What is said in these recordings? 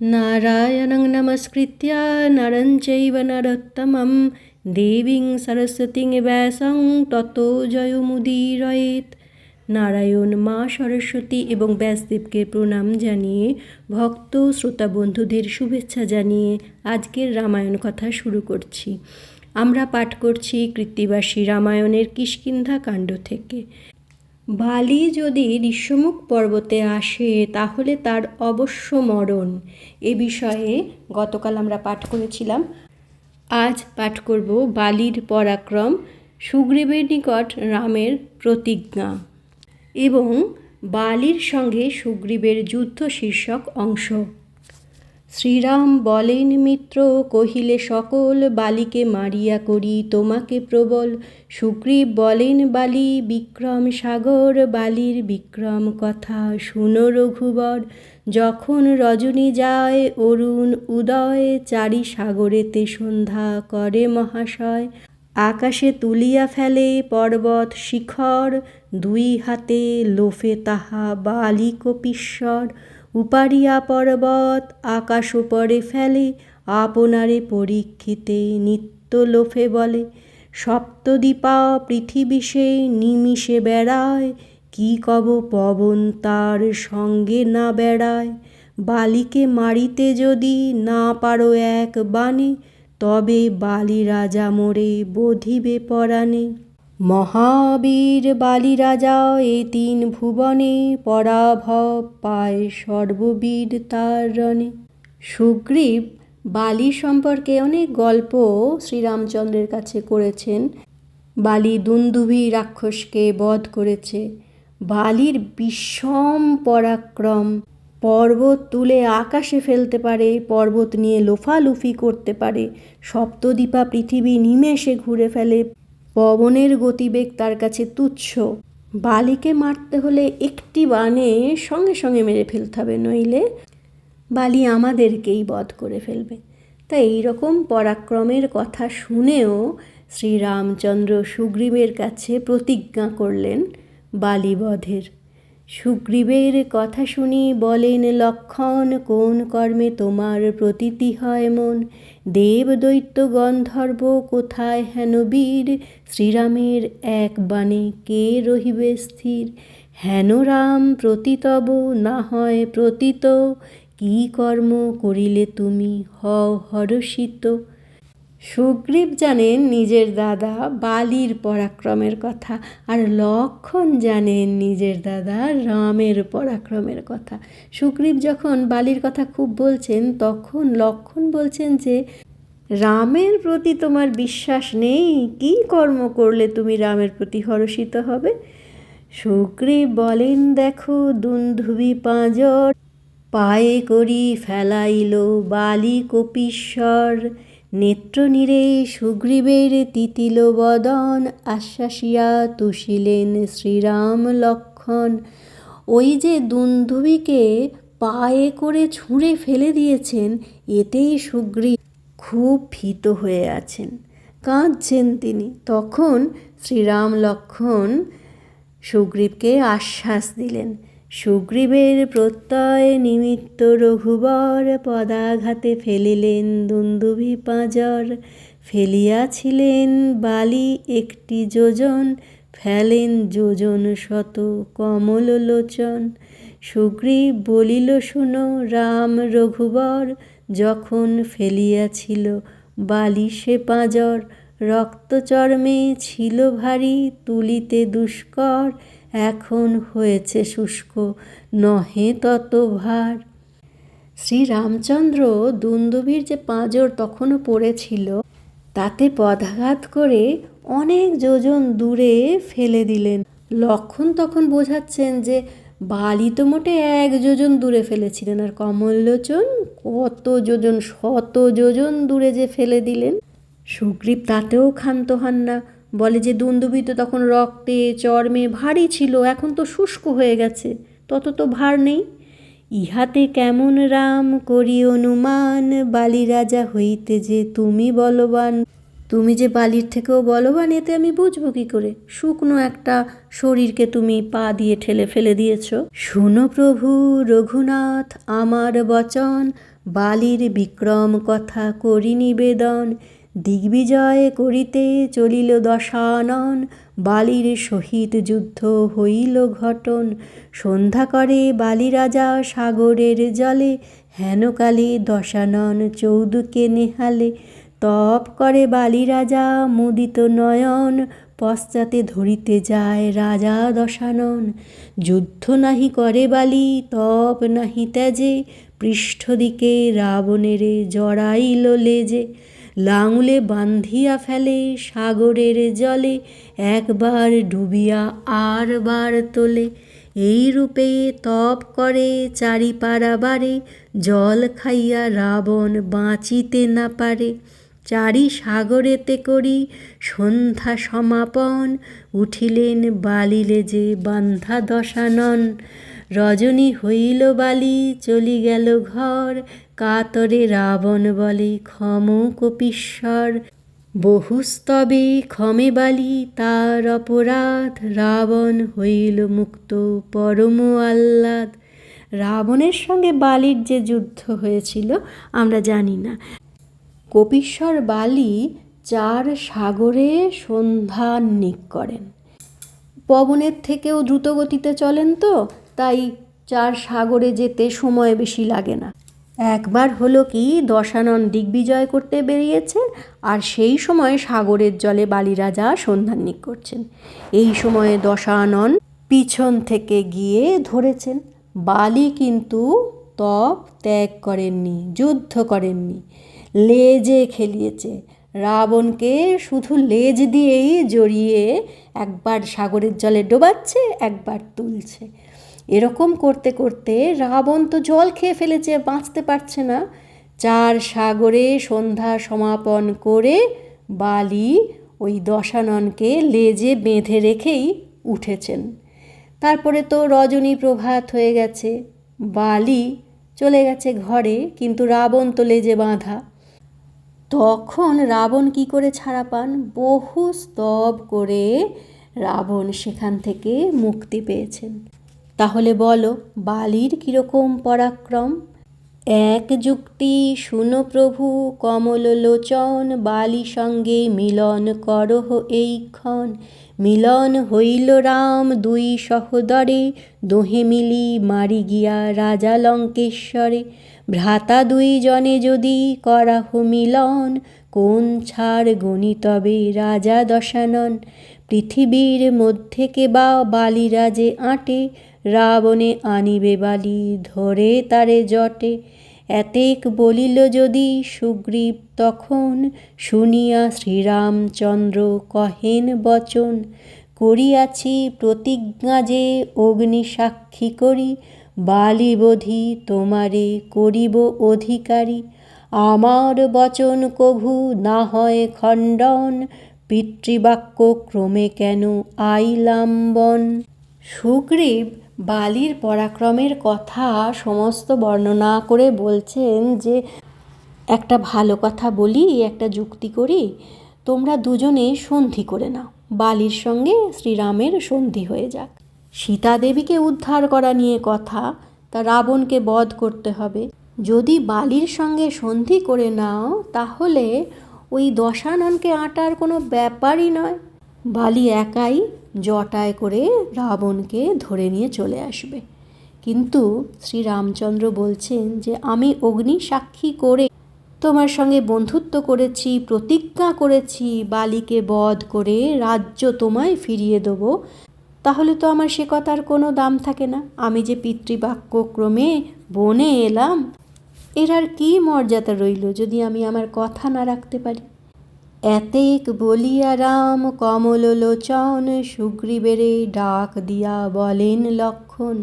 নারায়ণং নমস্কৃত্য নরং চৈব নরোত্তমম দেবীং সরস্বতীং ব্যাসং তত জয়মুদীরয়েত নারায়ণ মা সরস্বতী এবং ব্যাসদেবকে প্রণাম জানিয়ে ভক্ত শ্রোতা বন্ধুদের শুভেচ্ছা জানিয়ে আজকের রামায়ণ কথা শুরু করছি। আমরা পাঠ করছি কৃত্তিবাসী রামায়ণের কিষ্কিন্ধা কাণ্ড থেকে। বালি যদি ঋষ্যমুখ পর্বতে আসে, তাহলে তার অবশ্য মরণ। এ বিষয়ে গতকাল আমরা পাঠ করেছিলাম। আজ পাঠ করব বালির পরাক্রম, সুগ্রীবের নিকট রামের প্রতিজ্ঞা এবং বালির সঙ্গে সুগ্রীবের যুদ্ধ শীর্ষক অংশ। শ্রীরাম বলেন, মিত্র, কহিলে সকল বালিকে মারিয়া করি, তোমাকে প্রবল। সুগ্রীব বলেন, বালি বিক্রম সাগর, বালির বিক্রম কথা শুনো রঘুবর। যখন রজনী যায়, অরুণ উদয়, চারি সাগরেতে সন্ধ্যা করে মহাশয়। আকাশে তুলিয়া ফেলে পর্বত শিখর, দুই হাতে লোফে তাহা বালি কপিশ্বর উপারিয়া পর্বত আকাশ উপরে ফেলে, আপনারে পরীক্ষিতে নিত্য লোফে বলে। সপ্তদীপা পৃথিবী সে নিমিষে বেড়ায়, কি কব পবন তার সঙ্গে না বেড়ায়? বালিকে মারিতে যদি না পারো এক বাণে, তবে বালি রাজা মোরে বধিবে পরাণে। মহাবীর বালি রাজা এ তিন ভুবনে পরাভব পায় সর্ববীর তার রণে। সুগ্রীব বালি সম্পর্কে অনেক গল্প শ্রীরামচন্দ্রের কাছে করেছেন। বালি দুন্দুভি রাক্ষসকে বধ করেছে। বালির বিষম পরাক্রম পর্বত তুলে আকাশে ফেলতে পারে, পর্বত নিয়ে লোফালুফি করতে পারে। সপ্তদ্বীপা পৃথিবী নিমেষে ঘুরে ফেলে। পবনের গতিবেগ তার কাছে তুচ্ছ। বালিকে মারতে হলে একটি বানে সঙ্গে সঙ্গে মেরে ফেলতে হবে, নইলে বালি আমাদেরকেই বধ করে ফেলবে। তাই এইরকম পরাক্রমের কথা শুনেও শ্রীরামচন্দ্র সুগ্রীবের কাছে প্রতিজ্ঞা করলেন বালিবধের। সুগ্রীবের কথা শুনি বলেন, লক্ষণ কোন কর্মে তোমার প্রতীতি হয় মন? দেব দৈত্য গন্ধর্ব কোথায় হেন বীর? শ্রীরামের এক বাণে, কে রহিবে স্থির? হেন রাম প্রতিতব, না হয় প্রতীত? কি কর্ম করিলে তুমি হও হরষিত? সুগ্রীব জানেন নিজের দাদা বালির পরাক্রমের কথা আর লক্ষণ জানেন নিজের দাদা রামের পরাক্রমের কথা। সুগ্রীব যখন বালির কথা খুব বলছেন, তখন লক্ষণ বলছেন যে, রামের প্রতি তোমার বিশ্বাস নেই? কি কর্ম করলে তুমি রামের প্রতি হরষিত হবে? সুগ্রীব বলেন, দেখো দুন্ধুবি পাঁজর, পায়ে করি ফেলাইল বালি কপিশ্বর নেত্রনীরে সুগ্রীবের তিতিল বদন আশ্বাসিয়া তুষিলেন শ্রীরাম লক্ষণ। ওই যে দুন্ধুবিকে পায়ে করে ছুঁড়ে ফেলে দিয়েছেন, এতেই সুগ্রীব খুব ভীত হয়ে আছেন। কাঁদছেন তিনি। তখন শ্রীরাম লক্ষণ সুগ্রীবকে আশ্বাস দিলেন। সুগ্রীবের প্রত্যয় নিমিত্ত রঘুবর পদাঘাতে ফেলিলেন দুন্দুভি পাঁজর। ফেলিয়াছিলেন বালি একটি যোজন, ফেলেন যোজন শত কমল লোচন সুগ্রীব বলিল, শুনো রাম রঘুবর, যখন ফেলিয়াছিল বালি সে পাঁজর, রক্তচর্মে ছিল ভারী, তুলিতে দুষ্কর এখন হয়েছে শুষ্ক, নহে তত ভার শ্রীরামচন্দ্র দুন্দুবির যে পাঁজর তখনও পড়েছিল, তাতে পদাঘাত করে অনেক যোজন দূরে ফেলে দিলেন। লক্ষণ তখন বোঝাচ্ছেন যে, বালি তো মোটে এক যোজন দূরে ফেলেছিলেন, আর কমললোচন কত যোজন, শত যোজন দূরে যে ফেলে দিলেন। সুগ্রীব তাতেও ক্ষান্ত হন না। বলে যে দুন্দুবি তো তখন রক্তে চর্মে ভারী ছিল, এখন তো শুষ্ক হয়ে গেছে, তত তো ভার নেই। ইহাতে কেমন রাম করি অনুমান বালি রাজা হইতে যে তুমি বলবান। তুমি যে বালির থেকেও বলবান, এতে আমি বুঝব কি করে? শুকনো একটা শরীরকে তুমি পা দিয়ে ঠেলে ফেলে দিয়েছ। শুনো প্রভু রঘুনাথ, আমার বচন, বালির বিক্রম কথা করি নিবেদন। দিগ্বিজয় করিতে চলিল দশানন, বালির সহিত যুদ্ধ হইল ঘটন। সন্ধ্যা করে বালিরাজা সাগরের জলে, হেনকালে দশানন চৌদুকে নেহালে। তপ করে বালিরাজা মুদিত নয়ন, পশ্চাতে ধরিতে যায় রাজা দশানন। যুদ্ধ নাহি করে বালি, তপ নাহি ত্যাজে, পৃষ্ঠদিকে রাবণেরে জড়াইল লেজে। লাঙুলে বান্ধিয়া ফেলে, সাগরের জলে একবার ডুবিয়া আর বার তোলে। এই রূপে তপ করে চারিপাড়া বারে, জল খাইয়া রাবণ বাঁচিতে না পারে। চারি সাগরেতে করি সন্ধ্যা সমাপন, উঠিলেন বালিলে যে বান্ধা দশানন রজনী হইল বালি, চলি গেল ঘর। কাতরে রাবণ বলে, ক্ষম কপিশ্বর। বহুস্তবে ক্ষমে বালি, তার অপরাধ। রাবণ হইল মুক্ত, পরম আহ্লাদ। রাবণের সঙ্গে বালির যে যুদ্ধ হয়েছিল, আমরা জানি না। কপিশ্বর বালি চার সাগরে সন্ধান নিক করেন। পবনের থেকেও দ্রুত গতিতে চলেন তো? তাই চার সাগরে যেতে সময় বেশি লাগে না। একবার হলো কি দশানন দিগ্বিজয় করতে বেরিয়েছেন আর সেই সময় সাগরের জলে বালিরাজা সন্ধান্নিক করছেন। এই সময়ে দশানন পিছন থেকে গিয়ে ধরেছেন, বালি কিন্তু তপ ত্যাগ করেননি, যুদ্ধ করেননি, লেজে খেলিয়েছে। রাবণকে শুধু লেজ দিয়েই জড়িয়ে একবার সাগরের জলে ডোবাচ্ছে, একবার তুলছে। এরকম করতে করতে রাবণ তো জল খেয়ে ফেলেছে, বাঁচতে পারছে না। চার সাগরে সন্ধ্যা সমাপন করে বালি ওই দশাননকে লেজে বেঁধে রেখেই উঠেছেন। তারপরে তো রজনী প্রভাত হয়ে গেছে, বালি চলে গেছে ঘরে, কিন্তু রাবণ তো লেজে বাঁধা। তখন রাবণ কি করে ছাড়া পান? বহু স্তব করে রাবণ সেখান থেকে মুক্তি পেয়েছেন। তাহলে বলো, বালির কীরকম পরাক্রম? এক যুক্তি শুনো প্রভু কমল লোচন বালি সঙ্গে মিলন করহ এইক্ষণ। মিলন হইল রাম দুই সহদরে, দোহে মিলি মারি গিয়া রাজা লঙ্কেশ্বরে। ভ্রাতা দুই জনে যদি করাহ মিলন, কোন ছাড় গণিতবে রাজা দশানন। পৃথিবীর মধ্যে কে বা বালিরাজে আঁটে রাবণে আনিবে বালি, ধরে তারে জটে। এতেক বলিল যদি সুগ্রীব, তখন শুনিয়া শ্রীরামচন্দ্র কহেন, বচন, করিয়াছি প্রতিজ্ঞা যে অগ্নি সাক্ষী করি বালিবোধি তোমারে করিব অধিকারী। আমার বচন কভু না হয় খণ্ডন, পিতৃবাক্য ক্রমে কেন আইলাম্বন? সুগ্রীব বালির পরাক্রমের কথা সমস্ত বর্ণনা করে বলছেন যে, একটা ভালো কথা বলি, একটা যুক্তি করি, তোমরা দুজনে সন্ধি করে নাও। বালির সঙ্গে শ্রীরামের সন্ধি হয়ে যাক। সীতা দেবীকে উদ্ধার করা নিয়ে কথা, তা রাবণকে বধ করতে হবে। যদি বালির সঙ্গে সন্ধি করে নাও, তাহলে ওই দশাননকে আটার কোনো ব্যাপারই নয়। বালি একাই জটায় করে রাবণকে ধরে নিয়ে চলে আসবে। কিন্তু শ্রীরামচন্দ্র বলছেন যে, আমি অগ্নি সাক্ষী করে তোমার সঙ্গে বন্ধুত্ব করেছি, প্রতিজ্ঞা করেছি, বালিকে বধ করে রাজ্য তোমায় ফিরিয়ে দেবো। তাহলে তো আমার সে কথার কোনো দাম থাকে না। আমি যে পিতৃবাক্য ক্রমে বনে এলাম, এর আর কী মর্যাদা রইল যদি আমি আমার কথা না রাখতে পারি? এতেক বলিয়া রাম কমল লোচন সুগ্রীবেরে ডাক দিয়া বলেন, লক্ষণ,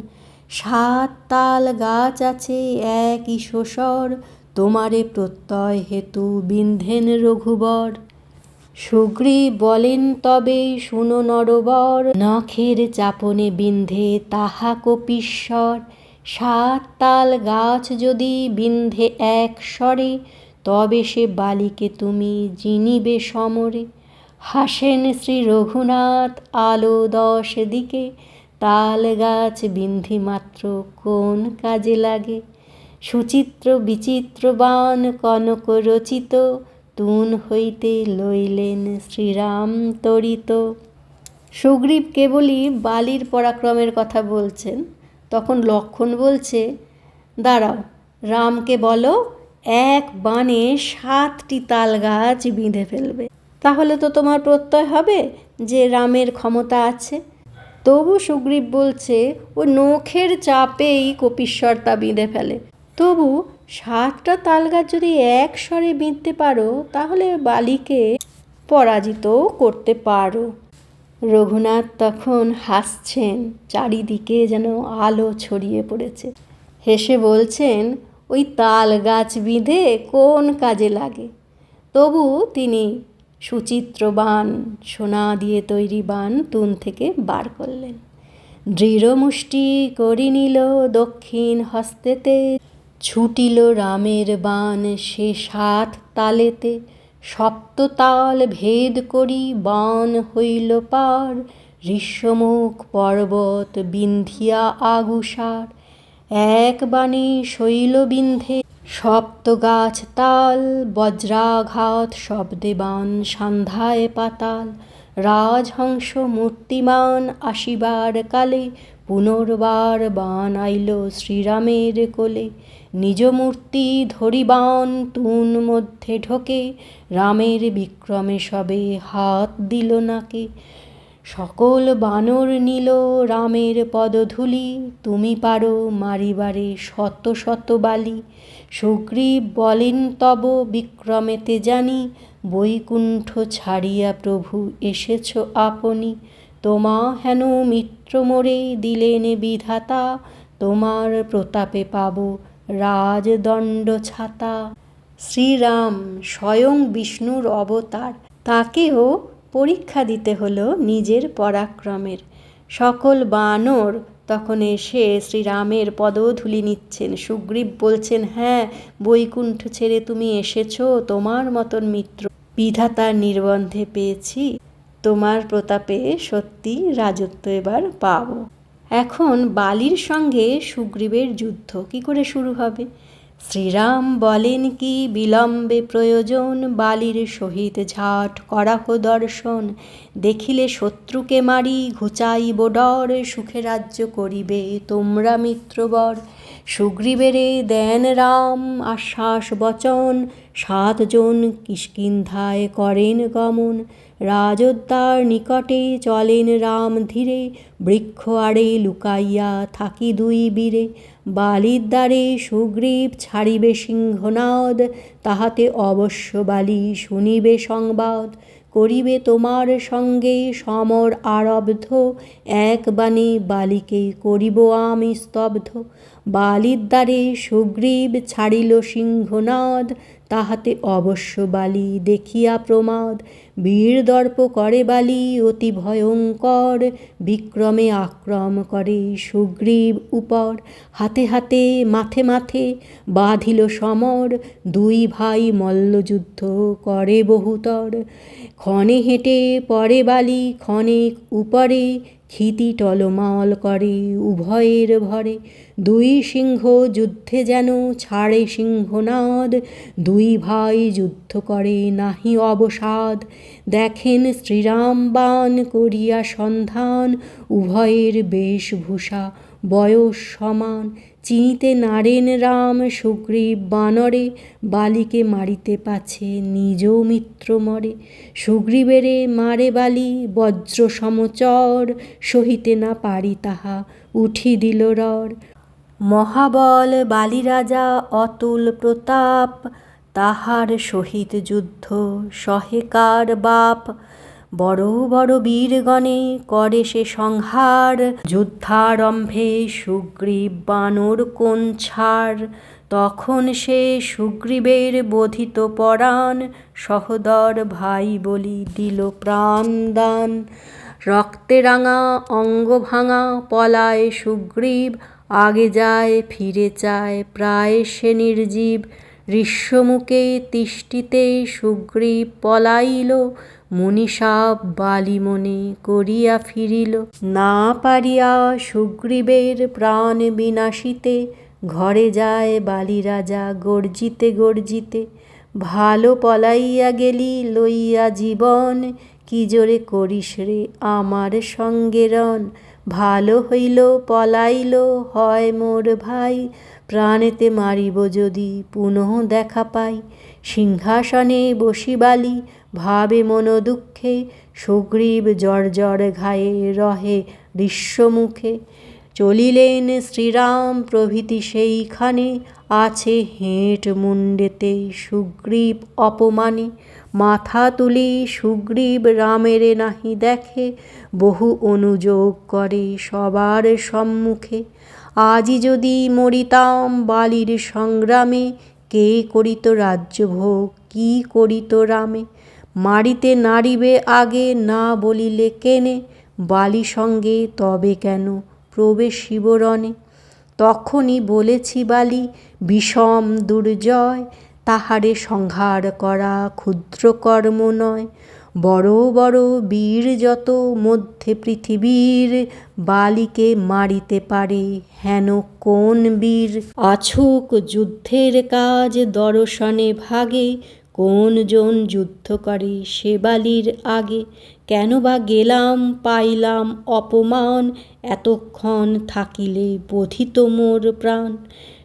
সাত তাল গাছ আছে, একই শোষর, তোমারে প্রত্যয় হেতু বিন্ধেন রঘুবর। সুগ্রীব বলেন, তবে শুনো নরবর, নখের চাপনে বিন্ধে তাহা কপিশ্বর। সাত তাল গাছ যদি বিন্ধে এক স্বরে তবে সে বালিকে তুমি জিনিবে সমরে। হাসেন শ্রী রঘুনাথ আলো দশ দিকে। তাল গাছ বিন্ধি মাত্র কোন কাজে লাগে? সুচিত্র বিচিত্রবান কনক রচিত। তুন হইতে লইলেন শ্রীরাম তরিত। সুগ্রীব কেবলই বালির পরাক্রমের কথা বলছেন। তখন লক্ষণ বলছে, দাঁড়াও, রামকে বলো এক বানে সাতটি তাল গাছ বিঁধে ফেলবে। তাহলে তো তোমার প্রত্যয় হবে যে রামের ক্ষমতা আছে। তবু সুগ্রীব বলছে, ও নখের চাপেই কপিশ্বর তা বিঁধে ফেলে। তবু সাতটা তাল গাছ যদি এক স্বরে বিঁধতে পারো, তাহলে বালিকে পরাজিতও করতে পারো। রঘুনাথ তখন হাসছেন, চারিদিকে যেন আলো ছড়িয়ে পড়েছে। হেসে বলছেন ওই তাল গাছ বিঁধে কোন কাজে লাগে? তবু তিনি সুচিত্র বান সোনা দিয়ে তৈরি বান তুন থেকে বার করলেন। দৃঢ় মুষ্টি করি নিল দক্ষিণ হস্তেতে, ছুটিল রামের বান সে সাত তালেতে সপ্ততাল ভেদ করি বান হইল পার, ঋষ্যমুখ পর্বত বিন্ধিয়া আগুসার এক বাণী শৈল বিন্ধে সপ্ত গাছ তাল, বজ্রাঘাত শব্দে বান সন্ধ্যায় পাতাল। রাজহংস মূর্তিমান আসিবার কালে পুনর্বার বান আইল শ্রীরামের কোলে। নিজ মূর্তি ধরিবান তুন মধ্যে ঢোকে, রামের বিক্রমে সবে হাত দিল নাকে। সকল বানর নিল রামের পদধূলি। তুমি পারো মারিবারে শত শত বালি। সুগ্রীব বলেন, তব বিক্রমেতে জানি, বৈকুণ্ঠ ছাড়িয়া প্রভু এসেছ আপনি। তোমা হেন মিত্র মোরে দিলেন বিধাতা, তোমার প্রতাপে পাব রাজদণ্ড ছাতা। শ্রীরাম স্বয়ং বিষ্ণুর অবতার। তাকেও পরীক্ষা দিতে হলো নিজের পরাক্রমের। সকল বানর তখন এসে শ্রীরামের পদধূলি নিচ্ছেন। সুগ্রীব বলছেন হ্যাঁ বৈকুণ্ঠ ছেড়ে তুমি এসেছ, তোমার মতন মিত্র। বিধাতার নির্বন্ধে পেয়েছি, তোমার প্রতাপে সত্যি রাজত্ব এবার পাবো। এখন বালির সঙ্গে সুগ্রীবের যুদ্ধ কি করে শুরু হবে? শ্রীরাম বলেন কি, বিলম্বে প্রয়োজন, বালির সহিত ঝাট করাহ দর্শন। দেখিলে শত্রুকে মারি, ঘুচাইব ডর, সুখে রাজ্য করিবে তোমরা মিত্রবর। সুগ্রীবেরে দেন রাম, আশ্বাস বচন, সাতজন কিষ্কিন্ধায় করেন গমন। রাজোদ্দার নিকটে চলেন রাম ধীরে, বৃক্ষ আড়ে লুকাইয়া থাকি দুই বীরে। বালির দ্বারে সুগ্রীব ছাড়িবে সিংহনাদ, তাহাতে অবশ্য বালি শুনিবে সংবাদ। করিবে তোমার সঙ্গে সমর আরব্ধ, এক বাণী বালিকে করিব আমি স্তব্ধ। বালির দ্বারে সুগ্রীব ছাড়িল সিংহনাদ, তাহাতে অবশ্য বালি দেখিয়া প্রমাদ। বীরদর্প করে বালি অতি ভয়ঙ্কর, বিক্রমে আক্রম করে সুগ্রীব উপর। হাতে হাতে, মাথে মাথে বাঁধিল সমর, দুই ভাই মল্লযুদ্ধ করে বহুতর। ক্ষণে হেঁটে পরে বালি ক্ষণেক উপরে ক্ষিতি টলমল করে উভয়ের ভরে। দুই সিংহ যুদ্ধে যেন ছাড়ে সিংহনাদ, দুই ভাই যুদ্ধ করে নাহি অবসাদ। দেখেন শ্রীরাম বান করিয়া সন্ধান, উভয়ের বেশভূষা, বয়স সমান। চিনিতে নারেন রাম সুগ্রীব বানরে, বালিকে মারিতে পাছে নিজ মিত্র মরে। সুগ্রীবেরে মারে বালি, বজ্র সমচর, সহিতে না পারি তাহা, উঠি দিল রর মহাবল বালিরাজা, অতুল প্রতাপ তাহার সহিত যুদ্ধ সহেকার বাপ? বড় বড় বীরগণে করে সে সংহার। যুদ্ধারম্ভে সুগ্রীব বানর কোন ছাড়? তখন সে সুগ্রীবের বোধিত পরাণ। সহদর ভাই বলি দিল প্রাণদান। রক্তে রাঙা, অঙ্গ ভাঙা পলায় সুগ্রীব। আগে যায়, ফিরে চায় প্রায় সে নির্জীব। ঋষ্যমুখে তিষ্ঠিতে সুগ্রীব পলাইল মনীষাব বালি মনে করিয়া ফিরিল। না পারিয়া সুগ্রীবের প্রাণ বিনাশিতে, ঘরে যায় বালি রাজা গর্জিতে গর্জিতে। ভালো পলাইয়া গেলি লইয়া জীবন, কি জোরে করিস রে আমার সঙ্গে রন ভালো হইল, পলাইল, হয় মোর ভাই। প্রাণেতে মারিব যদি পুনঃ দেখা পাই। সিংহাসনে বসিবালি ভাবে মন দুঃখে। সুগ্রীব জর্জর ঘায়ে রহে দৃশ্যমুখে। চলিলেন শ্রীরাম প্রভৃতি সেইখানে। আছে হেঁট মুন্ডেতে সুগ্রীব অপমানে। মাথা তুলি, সুগ্রীব রামের নাহি দেখে, বহু অনুযোগ করে সবার সম্মুখে। আজই যদি মরিতাম বালির সংগ্রামে, কে করিত রাজ্যভোগ, কি করিত রামে? মারিতে নারিবে আগে না বলিলে কেনে? বালি সঙ্গে তবে কেন প্রবেশ শিবরণে তখনই বলেছি বালি, বিষম দুর্জয় তাহারে সংহার করা ক্ষুদ্র কর্ম নয়। বড় বড় বীর যত মধ্যে পৃথিবীর বালিকে মারিতে পারে, হেন কোন বীর? আছুক যুদ্ধের কাজ দর্শনে ভাগে, কোন জন যুদ্ধ করে সে বালির আগে? কেন বা গেলাম, পাইলাম অপমান, এতক্ষণ থাকিলে বোধিত মোর প্রাণ?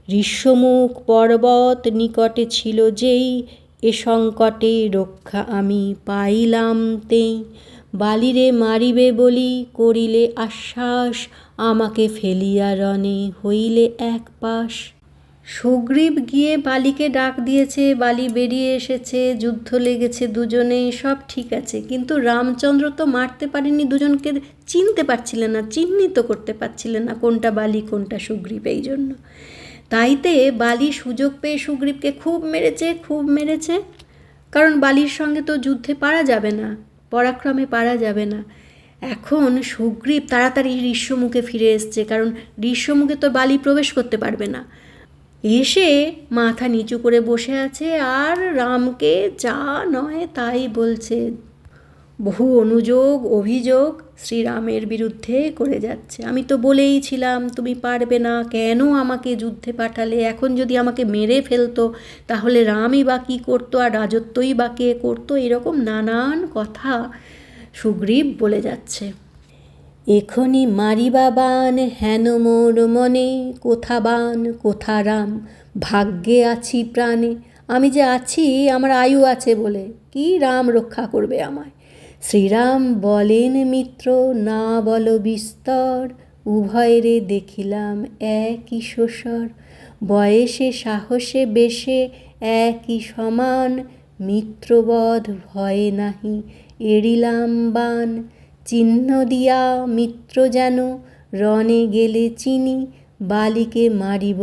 ঋষ্যমুখ পর্বত নিকটে ছিল যেই, এ সংকটে রক্ষা আমি পাইলাম তেই। বালিরে মারিবে বলি, করিলে আশ্বাস, আমাকে ফেলিয়া রণে হইলে এক পাশ। সুগ্রীব গিয়ে বালিকে ডাক দিয়েছে, বালি বেরিয়ে এসেছে, যুদ্ধ লেগেছে দুজনেই, সব ঠিক আছে। কিন্তু রামচন্দ্র তো মারতে পারেনি দুজনকে চিনতে পারছিলেন না, চিহ্নিত করতে পারছিলেন না কোনটা বালি, কোনটা সুগ্রীব এই জন্য তাইতে বালি সুযোগ পেয়ে সুগ্রীবকে খুব মেরেছে খুব মেরেছে। কারণ বালির সঙ্গে তো যুদ্ধে পারা যাবে না, পরাক্রমে পারা যাবে না। এখন সুগ্রীব তাড়াতাড়ি ঋষ্যমুখে ফিরে এসছে, কারণ ঋষ্যমুখে তো বালি প্রবেশ করতে পারবে না। এসে মাথা নিচু করে বসে আছে, আর রামকে যা নয় তাই বলছে। বহু অনুযোগ, অভিযোগ শ্রীরামের বিরুদ্ধে করে যাচ্ছে। আমি তো বলেই ছিলাম, তুমি পারবে না, কেন আমাকে যুদ্ধে পাঠালে? এখন যদি আমাকে মেরে ফেলতো, তাহলে রামই বা কী করতো আর রাজত্বই বা কে করতো? এরকম নানান কথা সুগ্রীব বলে যাচ্ছে। এখনি মারিবা বান, হেন মোর মনে, কোথা বান, কোথা রাম? ভাগ্যে আছি প্রাণে। আমি যে আছি, আমার আয়ু আছে বলে, কি রাম রক্ষা করবে আমায়? শ্রীরাম বলেন, মিত্র, না বল বিস্তর। উভয়েরে দেখিলাম একই শোষর। বয়সে, সাহসে, বেশে একই সমান। মিত্রবধ ভয়ে নাহি, এড়িলাম বান। চিহ্ন দিয়া মিত্র যেন, রণে গেলে চিনি, বালিকে মারিব।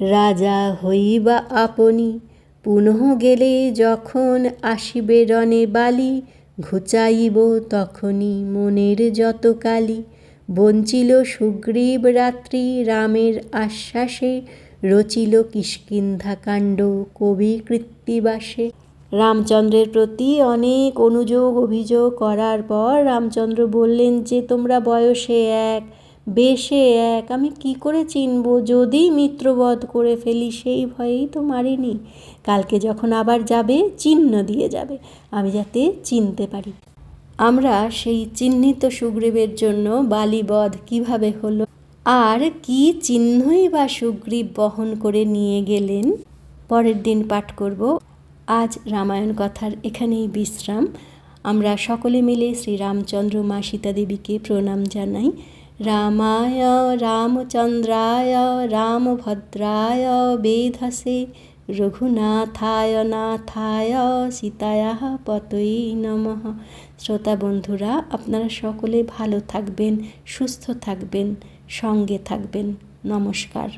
রাজা হইবা আপনি, পুনঃ গেলে যখন আসিবে রণে বালি ঘুচাইব তখনই মনের যত কালি। বঞ্চিল সুগ্রীব রাত্রি রামের আশ্বাসে, রচিল কিষ্কিন্ধা কাণ্ড কবি কৃত্তিবাসে। রামচন্দ্রের প্রতি অনেক অনুযোগ অভিযোগ করার পর রামচন্দ্র বললেন যে, তোমরা বয়সে এক বেশে এক। আমি কি করে চিনব? যদি মিত্রবধ করে ফেলি, সেই ভয়েই তো মারিনি। কালকে যখন আবার যাবে, চিহ্ন দিয়ে যাবে, আমি যাতে চিনতে পারি। আমরা সেই চিহ্নিত সুগ্রীবের জন্য বালিবধ কীভাবে হলো? আর কি চিহ্নই বা সুগ্রীব বহন করে নিয়ে গেলেন? পরের দিন পাঠ করব। আজ রামায়ণ কথার এখানেই বিশ্রাম। আমরা সকলে মিলে শ্রী রামচন্দ্র মা সীতা দেবীকে প্রণাম জানাই। রামায় রামচন্দ্রায় রামভদ্রায় বেধসে রঘুনাথায় নাথায় সীতায়া পতই নমঃ শ্রোতা বন্ধুরা, আপনারা সকলে ভালো থাকবেন, সুস্থ থাকবেন, সঙ্গে থাকবেন। নমস্কার।